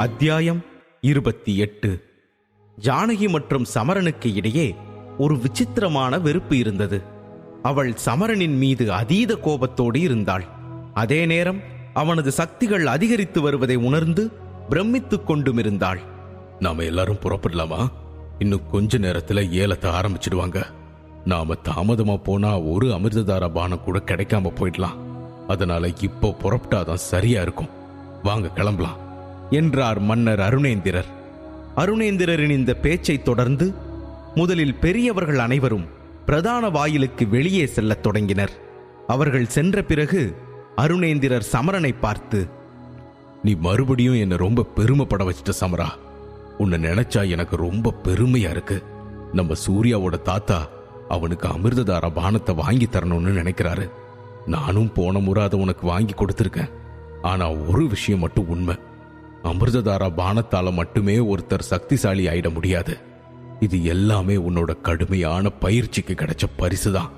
அத்தியாயம் இருபத்தி எட்டு ஜானகி மற்றும் சமரனுக்கு இடையே ஒரு விசித்திரமான வெறுப்பு இருந்தது. அவள் சமரனின் மீது அதீத கோபத்தோடு இருந்தாள். அதே நேரம் அவனது சக்திகள் அதிகரித்து வருவதை உணர்ந்து பிரமித்துக் கொண்டும் இருந்தாள் நாம எல்லாரும் புறப்படலாமா? இன்னும் கொஞ்ச நேரத்துல ஏலத்தை ஆரம்பிச்சிடுவாங்க. நாம தாமதமா போனா ஒரு அமிர்ததார பானம் கூட கிடைக்காம போயிடலாம். அதனால இப்போ புறப்பட்டாதான் சரியா இருக்கும். வாங்க கிளம்பலாம். என்றார் மன்னர் அருணேந்திரர். அருணேந்திரரின் இந்த பேச்சை தொடர்ந்து முதலில் பெரியவர்கள் அனைவரும் பிரதான வாயிலுக்கு வெளியே செல்லத் தொடங்கினர். அவர்கள் சென்ற பிறகு அருணேந்திரர் சமரனை பார்த்து நீ மறுபடியும் என்ன ரொம்ப பெருமைப்பட வச்சிட்ட சமரா. உன்னை நினைச்சா எனக்கு ரொம்ப பெருமையா இருக்கு. நம்ம சூர்யாவோட தாத்தா அவனுக்கு அமிர்ததார பானத்தை வாங்கி தரணும்னு நினைக்கிறாரு. நானும் போன முறை அதை உனக்கு வாங்கி கொடுத்துருக்கேன். ஆனா ஒரு விஷயம் மட்டும் உண்மை. அமிர்ததாரா பானத்தால மட்டுமே ஒருத்தர் சக்திசாலி ஆயிட முடியாது. இது எல்லாமே உன்னோட கடுமையான பயிற்சிக்கு கிடைச்ச பரிசுதான்.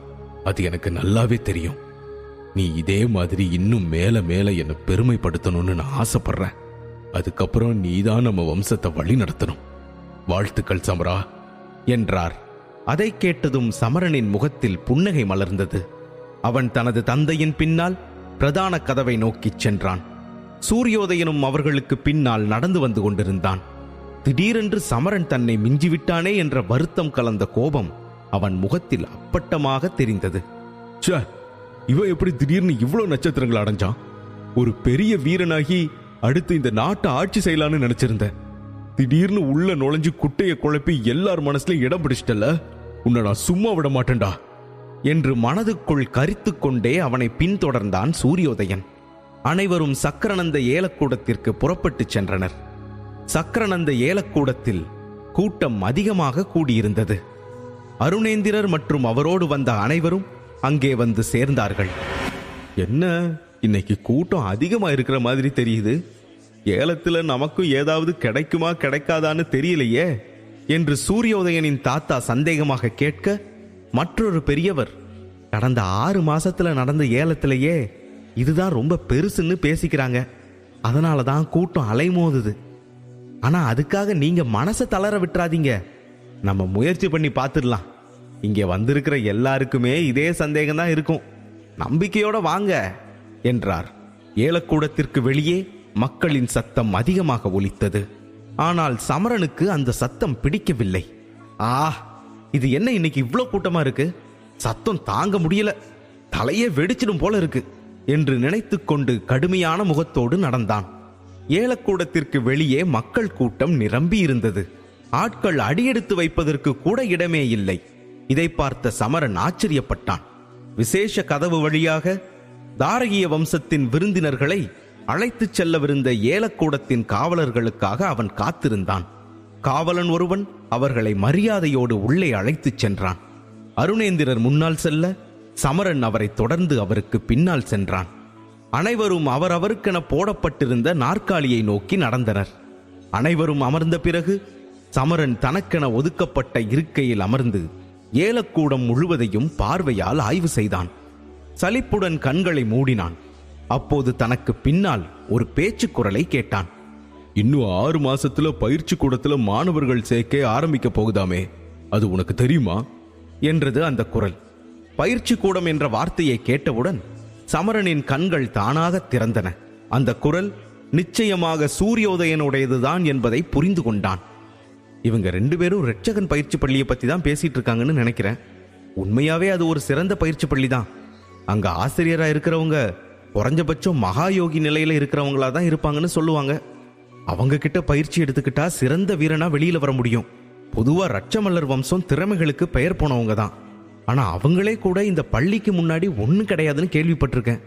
அது எனக்கு நல்லாவே தெரியும். நீ இதே மாதிரி இன்னும் மேல மேல என்ன பெருமைப்படுத்தணும்னு நான் ஆசைப்படுறேன். அதுக்கப்புறம் நீதான் நம்ம வம்சத்தை வழி நடத்தணும். வாழ்த்துக்கள் சமரா. என்றார். அதை கேட்டதும் சமரனின் முகத்தில் புன்னகை மலர்ந்தது. அவன் தனது தந்தையின் பின்னால் பிரதான கதவை நோக்கிச் சென்றான். சூரியோதயனும் அவர்களுக்கு பின்னால் நடந்து வந்து கொண்டிருந்தான். திடீரென்று சமரன் தன்னை மிஞ்சிவிட்டானே என்ற வருத்தம் கலந்த கோபம் அவன் முகத்தில் அப்பட்டமாக தெரிந்தது. ச்சே இவன் எப்படி திடீர்னு இவ்வளவு நட்சத்திரங்கள் அடைஞ்சான்? ஒரு பெரிய வீரனாகி அடுத்து இந்த நாட்டை ஆட்சி செய்யலான்னு நினைச்சிருந்த. திடீர்னு உள்ள நுழைஞ்சு குட்டையை குழப்பி எல்லார் மனசுலயும் இடம் பிடிச்சிட்டல உன்னை நான் சும்மா விட மாட்டேன்டா. என்று மனதுக்குள் கரித்துக்கொண்டே அவனை பின்தொடர்ந்தான் சூரியோதயன். அனைவரும் சக்கரநந்த ஏலக்கூடத்திற்கு புறப்பட்டுச் சென்றனர். சக்கரநந்த ஏலக்கூடத்தில் கூட்டம் அதிகமாக கூடியிருந்தது. அருணேந்திரர் மற்றும் அவரோடு வந்த அனைவரும் அங்கே வந்து சேர்ந்தார்கள். என்ன? இன்னைக்கு கூட்டம் அதிகமா இருக்கிற மாதிரி தெரியுது. ஏலத்துல நமக்கும் ஏதாவது கிடைக்குமா கிடைக்காதான்னு தெரியலையே என்று சூரியோதயனின் தாத்தா சந்தேகமாக கேட்க மற்றொரு பெரியவர் கடந்த ஆறு மாசத்துல நடந்த ஏலத்திலேயே இதுதான் ரொம்ப பெருசுன்னு பேசிக்கிறாங்க. அதனால தான் கூட்டம் அலைமோதுது. ஆனால் அதுக்காக நீங்கள் மனசை தளர விட்டுறாதீங்க. நம்ம முயற்சி பண்ணி பார்த்துடலாம் இங்கே வந்திருக்கிற எல்லாருக்குமே இதே சந்தேகம் தான் இருக்கும். நம்பிக்கையோட வாங்க என்றார். ஏலக்கூடத்திற்கு வெளியே மக்களின் சத்தம் அதிகமாக ஒலித்தது. ஆனால் சமரனுக்கு அந்த சத்தம் பிடிக்கவில்லை. ஆ இது என்ன இன்னைக்கு இவ்வளோ கூட்டமா இருக்கு? சத்தம் தாங்க முடியல. தலையே வெடிச்சிடும் போல இருக்கு. என்று நினைத்துக்கொண்டு கடுமையான முகத்தோடு நடந்தான். ஏலக்கூடத்திற்கு வெளியே மக்கள் கூட்டம் நிரம்பி இருந்தது. ஆட்கள் அடியெடுத்து வைப்பதற்கு கூட இடமே இல்லை. இதை பார்த்த சமரன் ஆச்சரியப்பட்டான். விசேஷ கதவு வழியாக தாரகிய வம்சத்தின் விருந்தினர்களை அழைத்துச் செல்லவிருந்த ஏலக்கூடத்தின் காவலர்களுக்காக அவன் காத்திருந்தான். காவலன் ஒருவன் அவர்களை மரியாதையோடு உள்ளே அழைத்துச் சென்றான். அருணேந்திரர் முன்னால் செல்ல சமரன் அவரை தொடர்ந்து அவருக்கு பின்னால் சென்றான். அனைவரும் அவரவருக்கென போடப்பட்டிருந்த நாற்காலியை நோக்கி நடந்தனர். அனைவரும் அமர்ந்த பிறகு சமரன் தனக்கென ஒதுக்கப்பட்ட இருக்கையில் அமர்ந்து ஏலக்கூடம் முழுவதையும் பார்வையால் ஆய்வு செய்தான். சலிப்புடன் கண்களை மூடினான். அப்போது தனக்கு பின்னால் ஒரு பேச்சுக் குரலை கேட்டான். இன்னும் ஆறு மாசத்துல பயிற்சி கூடத்துல மாணவர்கள் சேர்க்க ஆரம்பிக்க போகுதாமே. அது உனக்கு தெரியுமா? என்றது அந்த குரல். பயிற்சி கூடம் என்ற வார்த்தையை கேட்டவுடன் சமரனின் கண்கள் தானாக திறந்தன. அந்த குரல் நிச்சயமாக சூரியோதயனுடையதுதான் என்பதை புரிந்து கொண்டான். இவங்க ரெண்டு பேரும் ரெட்சகன் பயிற்சி பள்ளியை பத்தி தான் பேசிட்டு இருக்காங்கன்னு நினைக்கிறேன். உண்மையாவே அது ஒரு சிறந்த பயிற்சி பள்ளி தான். அங்க ஆசிரியரா இருக்கிறவங்க குறைஞ்சபட்சம் மகாயோகி நிலையில இருக்கிறவங்களா தான் இருப்பாங்கன்னு சொல்லுவாங்க. அவங்க கிட்ட பயிற்சி எடுத்துக்கிட்டா சிறந்த வீரனா வெளியில வர முடியும். பொதுவா ரட்சமல்லர் வம்சம் திறமைகளுக்கு பெயர் போனவங்க தான். ஆனால் அவங்களே கூட இந்த பள்ளிக்கு முன்னாடி ஒன்றும் கிடையாதுன்னு கேள்விப்பட்டிருக்கேன்.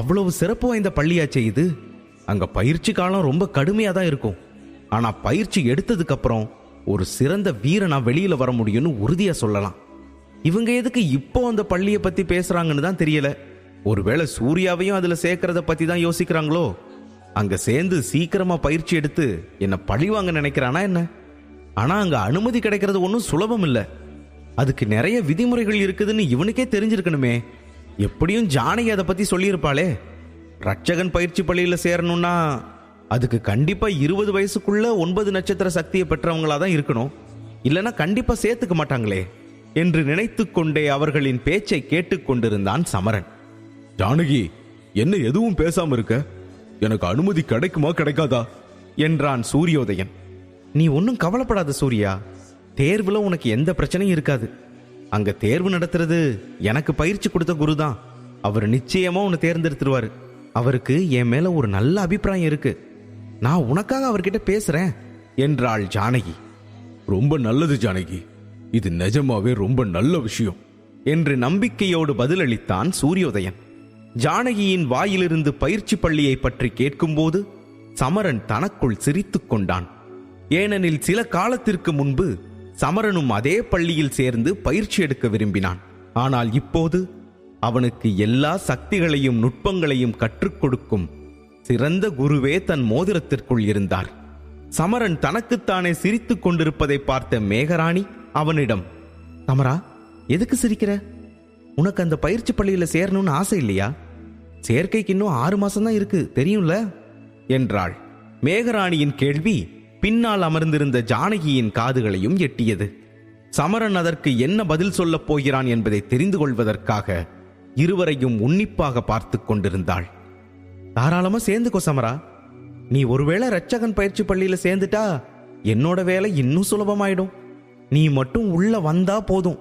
அவ்வளவு சிறப்பு வாய்ந்த பள்ளியாச்சே இது. அங்கே பயிற்சி காலம் ரொம்ப கடுமையாக தான் இருக்கும். ஆனால் பயிற்சி எடுத்ததுக்கப்புறம் ஒரு சிறந்த வீரனா வெளியில் வர முடியும்னு உறுதியாக சொல்லலாம். இவங்க எதுக்கு இப்போ அந்த பள்ளியை பற்றி பேசுகிறாங்கன்னு தான் தெரியல. ஒருவேளை சூர்யாவையும் அதில் சேர்க்கறத பற்றி தான் யோசிக்கிறாங்களோ? அங்கே சேர்ந்து சீக்கிரமாக பயிற்சி எடுத்து என்னை பழிவாங்க நினைக்கிறானா என்ன? ஆனால் அங்கே அனுமதி கிடைக்கிறது ஒன்றும் சுலபம் இல்லை. அதுக்கு நிறைய விதிமுறைகள் இருக்குதுன்னு இவனுக்கே தெரிஞ்சிருக்கணுமே. எப்படியும் ஜானகி அதை பத்தி சொல்லியிருப்பாளே. ரட்சகன் பயிற்சி பள்ளியில சேரணும்னா அதுக்கு கண்டிப்பா இருபது வயசுக்குள்ள ஒன்பது நட்சத்திர சக்தியை பெற்றவங்களா தான் இருக்கணும். இல்லைன்னா கண்டிப்பா சேர்த்துக்க மாட்டாங்களே என்று நினைத்துக் கொண்டே அவர்களின் பேச்சை கேட்டுக்கொண்டிருந்தான் சமரன். ஜானகி என்ன எதுவும் பேசாம இருக்க? எனக்கு அனுமதி கிடைக்குமா கிடைக்காதா? என்றான் சூரியோதயன். நீ ஒன்றும் கவலைப்படாத சூர்யா. தேர்வுல உனக்கு எந்த பிரச்சனையும் இருக்காது. அங்க தேர்வு நடத்துறது எனக்கு பயிற்சி கொடுத்த குரு தான். அவர் நிச்சயமா உன்னை தேர்ந்தெடுத்துருவாரு. அவருக்கு என் மேல ஒரு நல்ல அபிப்பிராயம் இருக்கு. நான் உனக்காக அவர்கிட்ட பேசுறேன் என்றாள் ஜானகி. ரொம்ப நல்லது ஜானகி. இது நிஜமாவே ரொம்ப நல்ல விஷயம். என்று நம்பிக்கையோடு பதிலளித்தான் சூரியோதயன். ஜானகியின் வாயிலிருந்து பயிற்சி பள்ளியை பற்றி கேட்கும்போது சமரன் தனக்குள் சிரித்துக் கொண்டான். ஏனெனில் சில காலத்திற்கு முன்பு சமரனும் அதே பள்ளியில் சேர்ந்து பயிற்சி எடுக்க விரும்பினான். ஆனால் இப்போது அவனுக்கு எல்லா சக்திகளையும் நுட்பங்களையும் கற்றுக் கொடுக்கும் சிறந்த குருவே தன் மோதிரத்திற்குள் இருந்தார். சமரன் தனக்குத்தானே சிரித்துக் கொண்டிருப்பதை பார்த்த மேகராணி அவனிடம் சமரா எதுக்கு சிரிக்கிற? உனக்கு அந்த பயிற்சி பள்ளியில சேரணும்னு ஆசை இல்லையா? சேர்க்கைக்கு இன்னும் ஆறு மாசம் தான் இருக்கு தெரியும்ல? என்றாள். மேகராணியின் கேள்வி பின்னால் அமர்ந்திருந்த ஜானகியின் காதுகளையும் எட்டியது. சமரன் அதற்கு என்ன பதில் சொல்லப் போகிறான் என்பதை தெரிந்து கொள்வதற்காக இருவரையும் உன்னிப்பாக பார்த்து கொண்டிருந்தாள். தாராளமா சேர்ந்துக்கோ சமரா. நீ ஒருவேளை ரட்சகன் பயிற்சி பள்ளியில சேர்ந்துட்டா என்னோட வேலை இன்னும் சுலபமாயிடும். நீ மட்டும் உள்ள வந்தா போதும்.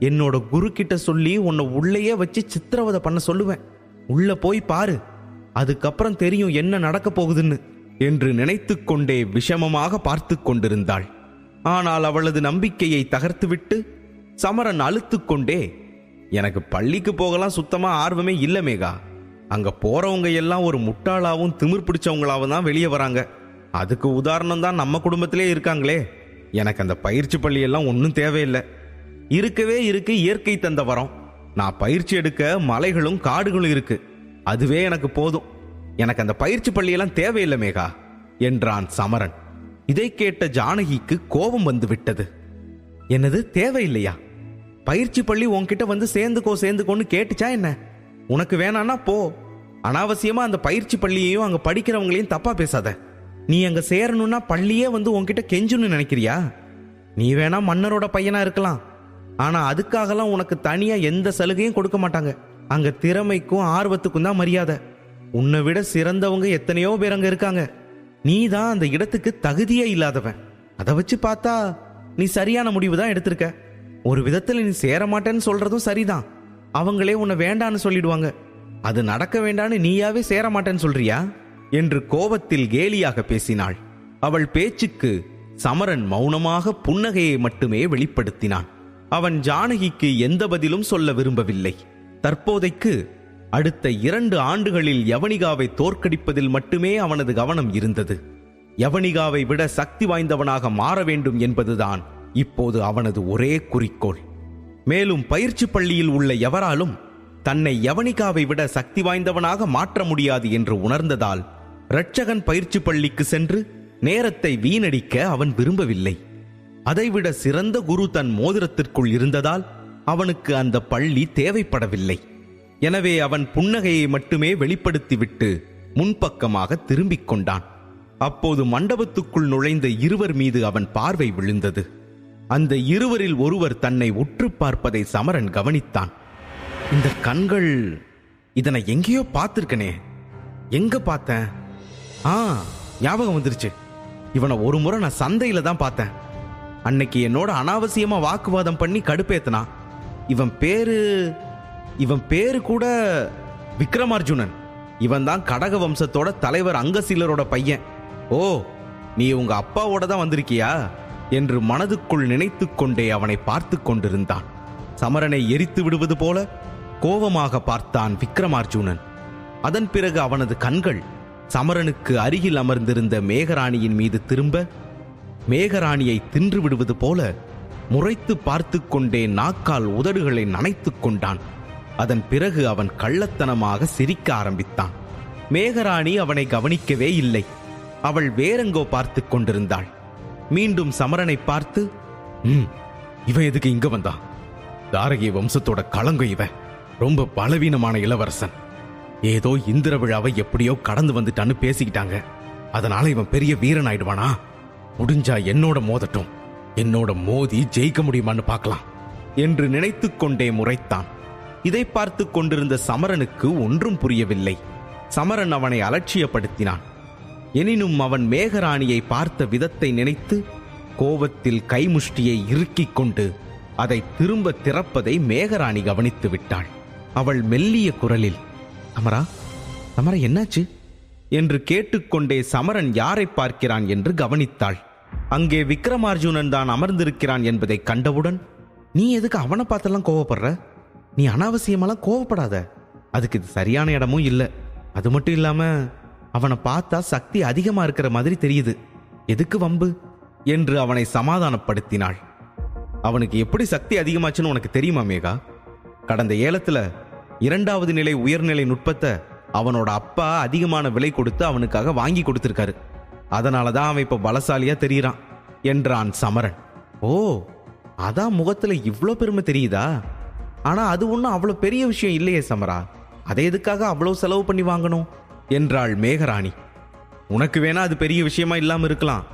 என்னோட குரு கிட்ட சொல்லி உன்னை உள்ளேயே வச்சு சித்திரவதை பண்ண சொல்லுவேன். உள்ள போய் பாரு. அதுக்கப்புறம் தெரியும் என்ன நடக்க போகுதுன்னு. என்று நினைத்துக்கொண்டே விஷமமாக பார்த்து கொண்டிருந்தாள். ஆனால் அவளது நம்பிக்கையை தகர்த்துவிட்டு சமரன் அழுத்துக்கொண்டே எனக்கு பள்ளிக்கு போகலாம் சுத்தமாக ஆர்வமே இல்லை மேகா. அங்கே போகிறவங்க எல்லாம் ஒரு முட்டாளாவும் திமிர் பிடிச்சவங்களாவும் தான் வெளியே வராங்க. அதுக்கு உதாரணம் தான் நம்ம குடும்பத்திலே இருக்காங்களே. எனக்கு அந்த பயிற்சி பள்ளியெல்லாம் ஒன்றும் தேவையில்லை. இருக்கவே இருக்கு இயற்கை தந்த வரம். நான் பயிற்சி எடுக்க மலைகளும் காடுகளும் இருக்கு. அதுவே எனக்கு போதும். எனக்கு அந்த பயிற்சி பள்ளியெல்லாம் தேவையில்லை மேகா என்றான் சமரன். இதை கேட்ட ஜானகிக்கு கோபம் வந்து விட்டது. என்னது தேவையில்லையா? பயிற்சி பள்ளி உன்கிட்ட வந்து சேர்ந்துக்கோ சேர்ந்துக்கோன்னு கேட்டுச்சா என்ன? உனக்கு வேணான்னா போ. அனாவசியமா அந்த பயிற்சி பள்ளியையும் அங்க படிக்கிறவங்களையும் தப்பா பேசாத. நீ அங்க சேரணும்னா பள்ளியே வந்து உன்கிட்ட கெஞ்சுன்னு நினைக்கிறியா? நீ வேணா மன்னரோட பையனா இருக்கலாம். ஆனா அதுக்காகலாம் உனக்கு தனியா எந்த சலுகையும் கொடுக்க மாட்டாங்க. அங்க திறமைக்கும் ஆர்வத்துக்கும் தான் மரியாதை. உன்னை விட சிறந்தவங்க எத்தனையோ பேர் அங்க இருக்காங்க. நீ தான் அந்த இடத்துக்கு தகுதியே இல்லாதவன். அதை வச்சு பார்த்தா நீ சரியான முடிவு தான் எடுத்திருக்க. ஒரு விதத்துல நீ சேர மாட்டேன்னு சொல்றதும் சரிதான். அவங்களே உன்னை வேண்டான்னு சொல்லிடுவாங்க. அது நடக்க வேண்டான்னு நீயாவே சேர மாட்டேன்னு சொல்றியா? என்று கோபத்தில் கேலியாக பேசினாள். அவள் பேச்சுக்கு சமரன் மௌனமாக புன்னகையை மட்டுமே வெளிப்படுத்தினான். அவன் ஜானகிக்கு எந்த பதிலும் சொல்ல விரும்பவில்லை. தற்போதைக்கு அடுத்த இரண்டு ஆண்டுகளில் யவனிகாவை தோற்கடிப்பதில் மட்டுமே அவனது கவனம் இருந்தது. யவனிகாவை விட சக்தி வாய்ந்தவனாக மாற வேண்டும் என்பதுதான் இப்போது அவனது ஒரே குறிக்கோள். மேலும் பயிற்சி பள்ளியில் உள்ள எவராலும் தன்னை யவனிகாவை விட சக்தி வாய்ந்தவனாக மாற்ற முடியாது என்று உணர்ந்ததால் இரட்சகன் பயிற்சி பள்ளிக்கு சென்று நேரத்தை வீணடிக்க அவன் விரும்பவில்லை. அதைவிட சிறந்த குரு தன் மோதிரத்திற்குள் இருந்ததால் அவனுக்கு அந்த பள்ளி தேவைப்படவில்லை. எனவே அவன் புன்னகையை மட்டுமே வெளிப்படுத்திவிட்டு முன்பக்கமாக திரும்பிக் கொண்டான். அப்போது மண்டபத்துக்குள் நுழைந்த இருவர் மீது அவன் பார்வை விழுந்தது. அந்த இருவரில் ஒருவர் தன்னை உற்று பார்ப்பதை சமரன் கவனித்தான். இந்த கண்கள் இதனை எங்கேயோ பார்த்திருக்கனே. எங்க பார்த்தேன்? ஆ ஞாபகம் வந்துருச்சு. இவனை ஒரு முறை நான் சந்தையில தான் பார்த்தேன். அன்னைக்கு என்னோட அனாவசியமா வாக்குவாதம் பண்ணி கடுப்பேத்தனா இவன் பேரு இவன் பேரு கூட விக்ரமார்ஜுனன். இவன் தான் கடக வம்சத்தோட தலைவர் அங்கசீலரோட பையன். ஓ நீ உங்க அப்பாவோட தான் வந்திருக்கியா? என்று மனதுக்குள் நினைத்து கொண்டே அவனை பார்த்து கொண்டிருந்தான். சமரனை எரித்து விடுவது போல கோபமாக பார்த்தான் விக்ரமார்ஜுனன். அதன் பிறகு அவனது கண்கள் சமரனுக்கு அருகில் அமர்ந்திருந்த மேகராணியின் மீது திரும்ப மேகராணியை தின்று விடுவது போல முறைத்து பார்த்து கொண்டே நாக்கால் உதடுகளை நனைத்து கொண்டான். அதன் பிறகு அவன் கள்ளத்தனமாக சிரிக்க ஆரம்பித்தான். மேகராணி அவனை கவனிக்கவே இல்லை. அவள் வேறெங்கோ பார்த்து கொண்டிருந்தாள். மீண்டும் சமரனை பார்த்து ம் இவன் எதுக்கு இங்க வந்தான் தாரகி வம்சத்தோட களங்கம் இவன் ரொம்ப பலவீனமான இளவரசன். ஏதோ இந்திர விழாவை எப்படியோ கடந்து வந்துட்டான்னு பேசிக்கிட்டாங்க. அதனால இவன் பெரிய வீரன் ஆயிடுவானா முடிஞ்சா என்னோட மோதட்டும். என்னோட மோதி ஜெயிக்க முடியுமான்னு பார்க்கலாம். என்று நினைத்து கொண்டே முறைத்தான். இதை பார்த்து கொண்டிருந்த சமரனுக்கு ஒன்றும் புரியவில்லை. சமரன் அவனை அலட்சியப்படுத்தினான். எனினும் அவன் மேகராணியை பார்த்த விதத்தை நினைத்து கோபத்தில் கைமுஷ்டியை இறுக்கிக் கொண்டு அதை திரும்ப திறப்பதை மேகராணி கவனித்து விட்டாள். அவள் மெல்லிய குரலில் சமரா சமரா என்னாச்சு? என்று கேட்டுக்கொண்டே சமரன் யாரை பார்க்கிறான் என்று கவனித்தாள். அங்கே விக்ரமார்ஜுனன் தான் அமர்ந்திருக்கிறான் என்பதை கண்டவுடன் நீ எதுக்கு அவனை பார்த்தெல்லாம் கோவப்படுற? நீ அனாவசியமெல்லாம் கோவப்படாத. அதுக்கு இது சரியான இடமும் இல்லை. அது மட்டும் இல்லாம அவனை பார்த்தா சக்தி அதிகமா இருக்கிற மாதிரி தெரியுது. எதுக்கு வம்பு? என்று அவனை சமாதானப்படுத்தினாள். அவனுக்கு எப்படி சக்தி அதிகமாச்சுன்னு உனக்கு தெரியுமா மேகா? கடந்த ஏலத்துல இரண்டாவது நிலை உயர்நிலை நுட்பத்தை அவனோட அப்பா அதிகமான விலை கொடுத்து அவனுக்காக வாங்கி கொடுத்திருக்காரு. அதனால தான் அவன் இப்போ பலசாலியா தெரியறான் என்றான் சமரன். ஓ அதான் முகத்துல இவ்வளோ பெருமை தெரியுதா? ஆனால் அது ஒன்றும் அவ்வளோ பெரிய விஷயம் இல்லையே சமரா. அதை எதுக்காக அவ்வளோ செலவு பண்ணி வாங்கணும்? என்றாள் மேகராணி. உனக்கு வேணா அது பெரிய விஷயமா இல்லாமல் இருக்கலாம்.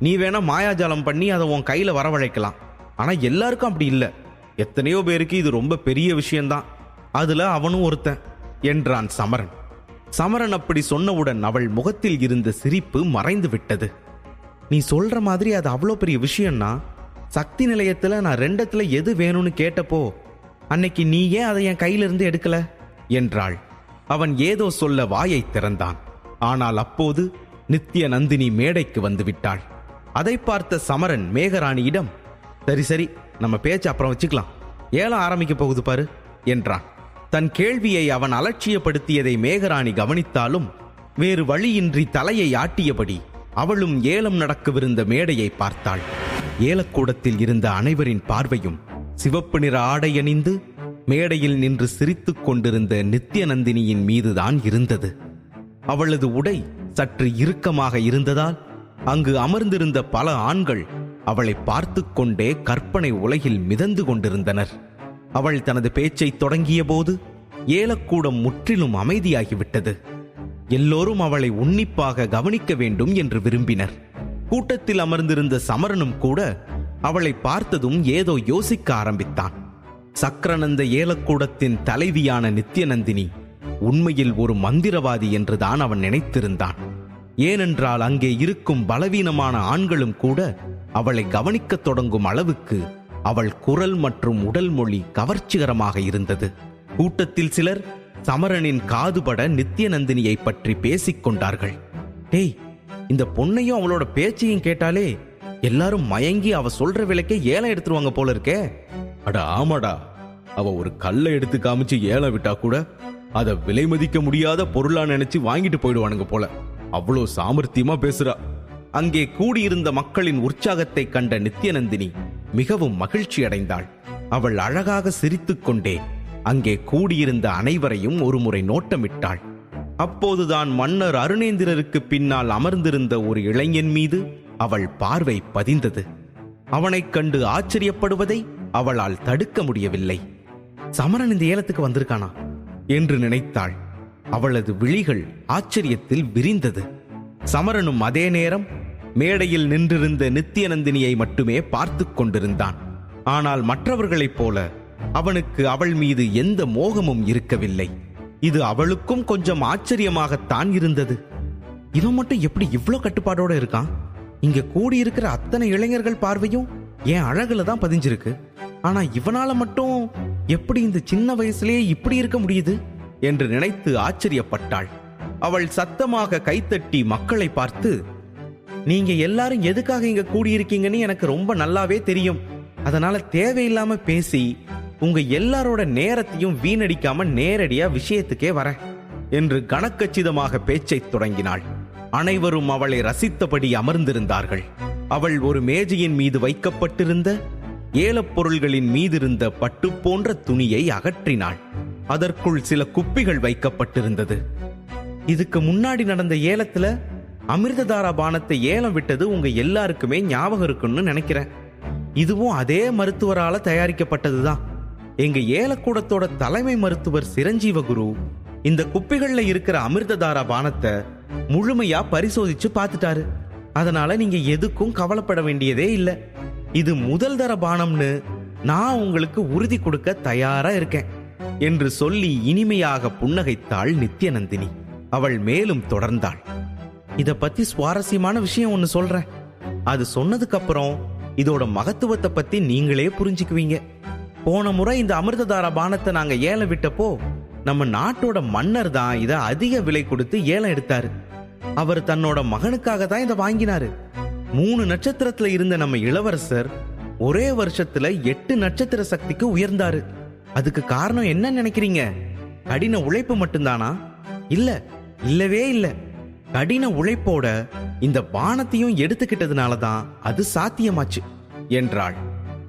நீ வேணா மாயாஜாலம் பண்ணி அதை உன் கையில் வரவழைக்கலாம். ஆனால் எல்லாருக்கும் அப்படி இல்லை. எத்தனையோ பேருக்கு இது ரொம்ப பெரிய விஷயம்தான். அதில் அவனும் ஒருத்தன் என்றான் சமரன். சமரன் அப்படி சொன்னவுடன் அவள் முகத்தில் இருந்த சிரிப்பு மறைந்து விட்டது. நீ சொல்ற மாதிரி அது அவ்வளோ பெரிய விஷயம்னா சக்தி நிலையத்தில் நான் ரெண்டத்தில் எது வேணும்னு கேட்டப்போ அன்னைக்கு நீ ஏன் அதை என் கையிலிருந்து எடுக்கல? என்றாள். அவன் ஏதோ சொல்ல வாயை திறந்தான். ஆனால் அப்போது நித்திய நந்தினி மேடைக்கு வந்து விட்டாள் அதை பார்த்த சமரன் மேகராணியிடம் சரி சரி நம்ம பேச்சு அப்புறம் வச்சுக்கலாம். ஏலம் ஆரம்பிக்க போகுது பாரு என்றான். தன் கேள்வியை அவன் அலட்சியப்படுத்தியதை மேகராணி கவனித்தாலும் வேறு வழியின்றி தலையை ஆட்டியபடி அவளும் ஏலம் நடக்கவிருந்த மேடையை பார்த்தாள். ஏலக்கூடத்தில் இருந்த அனைவரின் பார்வையும் சிவப்பு நிற ஆடை அணிந்து மேடையில் நின்று சிரித்துக் கொண்டிருந்த நித்யநந்தினியின் மீதுதான் இருந்தது. அவளது உடை சற்று இறுக்கமாக இருந்ததால் அங்கு அமர்ந்திருந்த பல ஆண்கள் அவளை பார்த்து கொண்டே கற்பனை உலகில் மிதந்து கொண்டிருந்தனர். அவள் தனது பேச்சை தொடங்கிய போது ஏலக்கூடம் முற்றிலும் அமைதியாகிவிட்டது. எல்லோரும் அவளை உன்னிப்பாக கவனிக்க வேண்டும் என்று விரும்பினர். கூட்டத்தில் அமர்ந்திருந்த சமரனும் கூட அவளை பார்த்ததும் ஏதோ யோசிக்க ஆரம்பித்தான். சக்கரநந்த ஏலக்கூடத்தின் தலைவியான நித்யநந்தினி உண்மையில் ஒரு மந்திரவாதி என்றுதான் அவன் நினைத்திருந்தான். ஏனென்றால் அங்கே இருக்கும் பலவீனமான ஆண்களும் கூட அவளை கவனிக்கத் தொடங்கும் அளவுக்கு அவள் குரல் மற்றும் உடல் மொழி கவர்ச்சிகரமாக இருந்தது. கூட்டத்தில் சிலர் சமரனின் காதுபட நித்யநந்தினியை பற்றி பேசிக் கொண்டார்கள் டேய் இந்த பொண்ணையும் அவளோட பேச்சையும் கேட்டாலே எல்லாரும் மயங்கி அவ சொல்ற விலைக்கே ஏலம் எடுத்துருவாங்க போல இருக்கே. அட ஆமாடா. அவ ஒரு கல்லை எடுத்து காமிச்சு ஏலம் விட்டா கூட அதை விலை மதிக்க முடியாத பொருளா நினைச்சு வாங்கிட்டு போயிடுவானுங்க போல. அவ்வளோ சாமர்த்தியமா பேசுறா. அங்கே கூடியிருந்த மக்களின் உற்சாகத்தை கண்ட நித்யநந்தினி மிகவும் மகிழ்ச்சி அடைந்தாள். அவள் அழகாக சிரித்துக்கொண்டே அங்கே கூடியிருந்த அனைவரையும் ஒருமுறை நோட்டமிட்டாள். அப்போதுதான் மன்னர் அருணேந்திரருக்கு பின்னால் அமர்ந்திருந்த ஒரு இளைஞன் மீது அவள் பார்வை பதிந்தது. அவனைக் கண்டு ஆச்சரியப்படுவதை அவளால் தடுக்க முடியவில்லை. சமரன் இந்த ஏலத்துக்கு வந்திருக்கானா? என்று நினைத்தாள். அவளது விழிகள் ஆச்சரியத்தில் விரிந்தது. சமரனும் அதே நேரம் மேடையில் நின்றிருந்த நித்யநந்தினியை மட்டுமே பார்த்துக் கொண்டிருந்தான். ஆனால் மற்றவர்களைப் போல அவனுக்கு அவள் மீது எந்த மோகமும் இருக்கவில்லை. இது அவளுக்கும் கொஞ்சம் ஆச்சரியமாகத்தான் இருந்தது. இவன் மட்டும் எப்படி இவ்ளோ கட்டுப்பாடோட இருக்கான்? இங்க கூடியிருக்கிற அத்தனை இளைஞர்கள் பார்வையும் என் அழகுல தான் பதிஞ்சிருக்கு. ஆனா இவனால மட்டும் எப்படி இந்த சின்ன வயசுலயே இப்படி இருக்க முடியுது என்று நினைத்து ஆச்சரியப்பட்டாள். அவள் சத்தமாக கைத்தட்டி மக்களை பார்த்து நீங்க எல்லாரும் எதுக்காக இங்க கூடியிருக்கீங்கன்னு எனக்கு ரொம்ப நல்லாவே தெரியும். அதனால தேவையில்லாம பேசி உங்க எல்லாரோட நேரத்தையும் வீணடிக்காம நேரடியா விஷயத்துக்கே வரேன் என்று கணக்கச்சிதமாக பேச்சைத் தொடங்கினாள். அனைவரும் அவளை ரசித்தபடி அமர்ந்திருந்தார்கள். அவள் ஒரு மேஜையின் மீது வைக்கப்பட்டிருந்த ஏலப்பொருள்களின் மீதிருந்த பட்டு போன்ற துணியை அகற்றினாள். அதற்குள் சில குப்பிகள் வைக்கப்பட்டிருந்தது. இதுக்கு முன்னாடி நடந்த ஏலத்துல அமிர்ததாரா பானத்தை ஏலம் விட்டது உங்க எல்லாருக்குமே ஞாபகம் இருக்குன்னு நினைக்கிறேன். இதுவும் அதே மருத்துவரால தயாரிக்கப்பட்டதுதான். எங்க ஏலக்கூடத்தோட தலைமை மருத்துவர் சிரஞ்சீவகுரு இந்த குப்பைகள்ல இருக்கிற அமிர்ததாரா பானத்தை முழுமையா பரிசோதிச்சு பார்த்துட்டாரு. அதனால நீங்க எதுக்கும் கவலைப்பட வேண்டியதே இல்லை. இது முதல் தர பானம்னு நான் உங்களுக்கு உறுதி கொடுக்க தயாரா இருக்கேன் என்று சொல்லி இனிமையாக புன்னகைத்தாள் நித்யநந்தினி. அவள் மேலும் தொடர்ந்தாள். இத பத்தி சுவாரஸ்யமான விஷயம் ஒன்னு சொல்றேன். அது சொன்னதுக்கு அப்புறம் இதோட மகத்துவத்தை பத்தி நீங்களே புரிஞ்சுக்குவீங்க. போன முறை இந்த அமிர்ததார பானத்தை நாங்க ஏல விட்டப்போ நம்ம நாட்டோட மன்னர் தான் இதை அதிக விலை கொடுத்து ஏலம் எடுத்தாரு. அவர் தன்னோட மகனுக்காக தான் இதை வாங்கினாரு. மூணு நட்சத்திரத்துல இருந்த நம்ம இளவரசர் ஒரே வருஷத்துல எட்டு நட்சத்திர சக்திக்கு உயர்ந்தாரு. அதுக்கு காரணம் என்ன நினைக்கிறீங்க? கடின உழைப்பு மட்டும்தானா? இல்ல இல்லவே இல்ல. கடின உழைப்போட இந்த பானத்தையும் எடுத்துக்கிட்டதுனால தான் அது சாத்தியமாச்சு என்றாள்.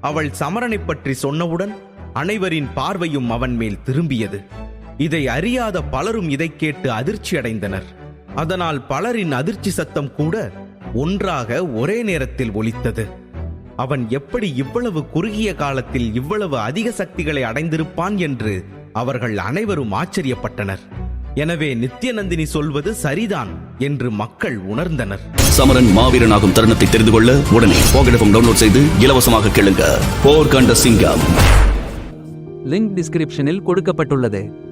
அவள் சமரனை பற்றி சொன்னவுடன் அனைவரின் பார்வையும் அவன் மேல் திரும்பியது. இதை அறியாத பலரும் இதை கேட்டு அதிர்ச்சி அடைந்தனர் அதனால் பலரின் அதிர்ச்சி சத்தம் கூட ஒன்றாக ஒரே நேரத்தில் ஒலித்தது. அவன் எப்படி இவ்வளவு குறுகிய காலத்தில் இவ்வளவு அதிக சக்திகளை அடைந்திருப்பான் என்று அவர்கள் அனைவரும் ஆச்சரியப்பட்டனர். எனவே நித்யநந்தினி சொல்வது சரிதான் என்று மக்கள் உணர்ந்தனர். சமரன் மாவீரனாகும் தருணத்தை தெரிந்து கொள்ள உடனே போகடஃபம் டவுன்லோட் செய்து இலவசமாக கேளுங்க. போர் கண்ட சிங்கம். லிங்க் டிஸ்கிரிப்ஷனில் கொடுக்கப்பட்டுள்ளது.